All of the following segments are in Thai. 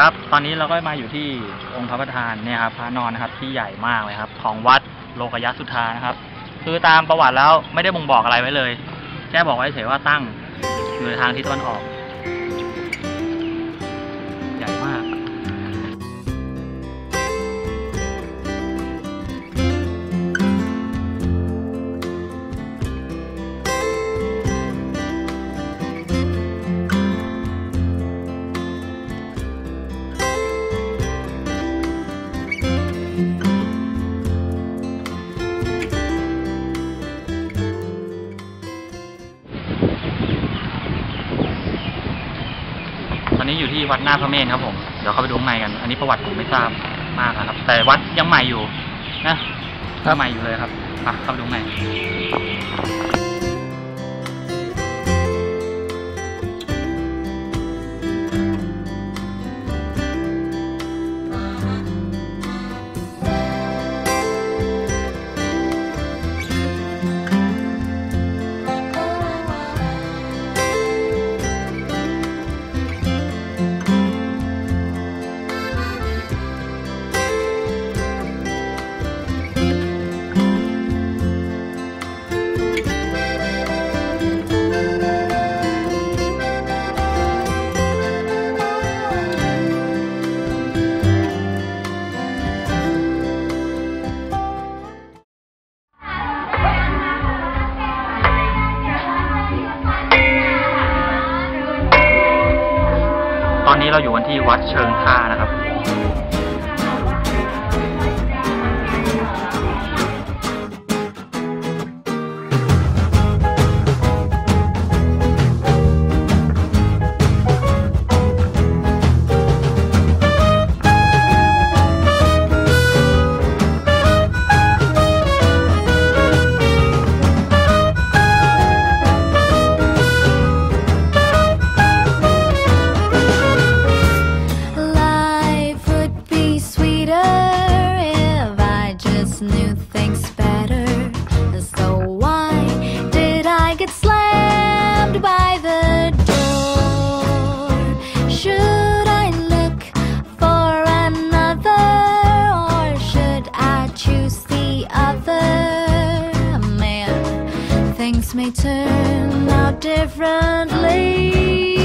ครับ ตอนนี้เราก็มาอยู่ที่องค์พระประธานเนี่ยครับพระนอนนะครับ ที่ใหญ่มากเลยครับ ของวัดโลกยสุธานะครับ คือตามประวัติแล้วไม่ได้บ่งบอกอะไรไว้เลย แค่บอกไว้เฉยว่าตั้งอยู่ในทางทิศตะวันออก ตอนนี้อยู่ที่วัดหน้าพระเมรุครับผมเดี๋ยวเข้าไปดูข้างในกัน อันนี้ประวัติผมไม่ทราบมากนะครับ แต่วัดยังใหม่อยู่นะยังใหม่อยู่เลยครับอะเข้าไปดูข้างใน อนนี้เราอยู่กันที่วัดเชิงท่านะครับ may turn out differently.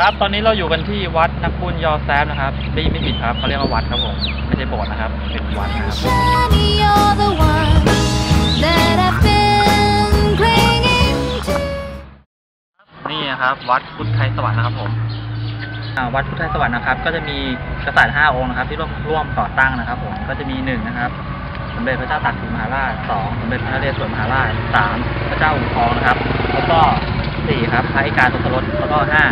ครับตอนนี้เราอยู่กันที่วัดนักบุญยอแซมนะครับได้ไม่ผิดครับเขาเรียกว่าวัดครับผมไม่ใช่โบสถ์นะครับ เป็นวัดนะครับนี่นะครับ วัดพุทธไทยสวรรค์นะครับผมวัดพุทธไทยสวรรค์นะครับ ก็จะมีกษัตริย์ห้าองค์นะครับ ที่ร่วมร่วมก่อตั้งนะครับ ผมก็จะมีหนึ่งนะครับสมเด็จพระเจ้าตากสินมหาราชสองสมเด็จพระนเรศวรมหาราชสามพระเจ้าอู่ทองนะครับ แล้วก็สี่ครับพระอิการทศรถแล้วก็ห้า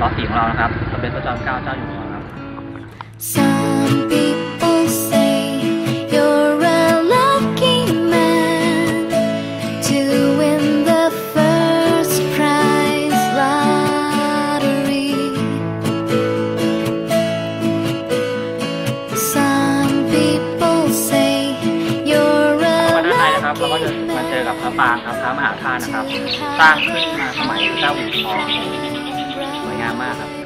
ต่อสี่ของเรานะครับสมเด็จพระจอมเกล้าเจ้าอยู่หัวครับ Some people say you're a lucky man to win the first prize lottery. Some people say you're มา a ด้านในนะครับเราก็จะ lucky มาเจอกับพระ man. ปางครับพระมหาธาตุนะครับ สร้างขึ้นมาสมัยพระเจ้าอู่ทองสวย งามมากครับ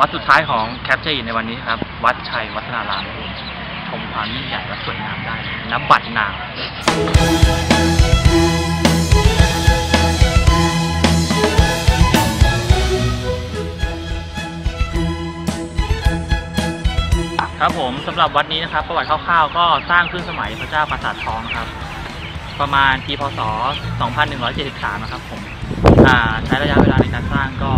วัดสุดท้ายของแคปเจอร์ในวันนี้ครับ วัดชัยวัฒนารามชมความยิ่งใหญ่และสวยงามได้นับบัตรนางครับผมสำหรับวัดนี้นะครับ ประวัติคร่าวๆ ก็สร้างขึ้นสมัยพระเจ้าปราสาททองครับ ประมาณปีพศ 2173 นะครับผมใช้ระยะเวลาในการสร้างก็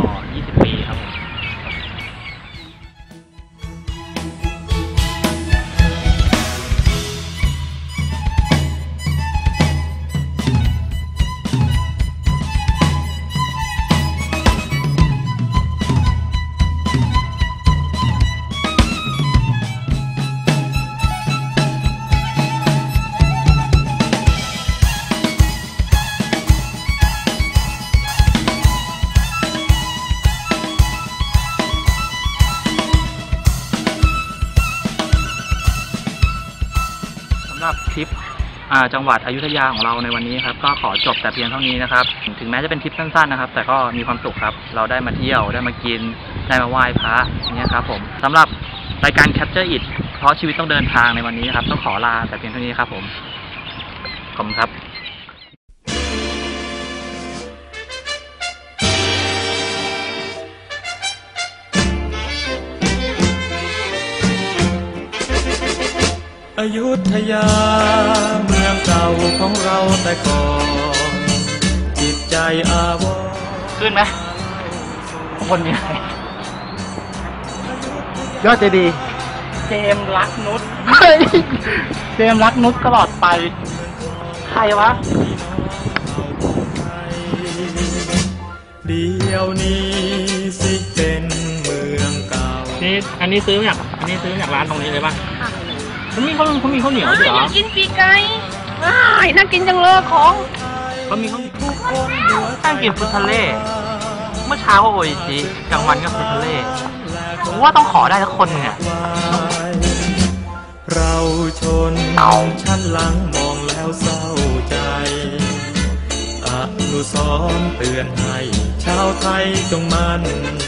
รับทริปจังหวัดอยุธยาของเราในวันนี้ครับ ก็ขอจบแต่เพียงเท่านี้นะครับ ถึงแม้จะเป็นทริปสั้นๆนะครับ แต่ก็มีความสุขครับ เราได้มาเที่ยวได้มากิน ได้มาไหว้พระอย่างเนี่ยครับผมสำหรับรายการ Capture It เพราะชีวิตต้องเดินทางในวันนี้นะครับ ต้องขอลาแต่เพียงเท่านี้ครับผมขอบคุณครับ อยุธยา เมืองเก่าของเราแต่ก่อนจิตใจอาวรณ์ขึ้นไหมข้างบนมีอะไรยอดเจดีย์เจมส์รักนุชเฮ้ยเจมส์รักนุชตลอดไป ใครวะ เดียวนี้สิเป็นเมืองเก่า นี่อันนี้ซื้อจากอันนี้ซื้อจากร้านตรงนี้เลยป่ะ เขามีเขาเขามีข้าวเหนียวด้วยเหรออยากกินปีกไก่อ้ายน่ากินจังเลยของเขามีข้าวตั้งกินฟุตทะเล เมื่อเช้าก็โออิชิกลางวันก็ฟุตทะเลผมว่าต้องขอได้สักคนเนี่ยเราชนชั้นหลังมองแล้วเศร้าใจอนุสรณ์เตือนให้ชาวไทยจงมันสมัคร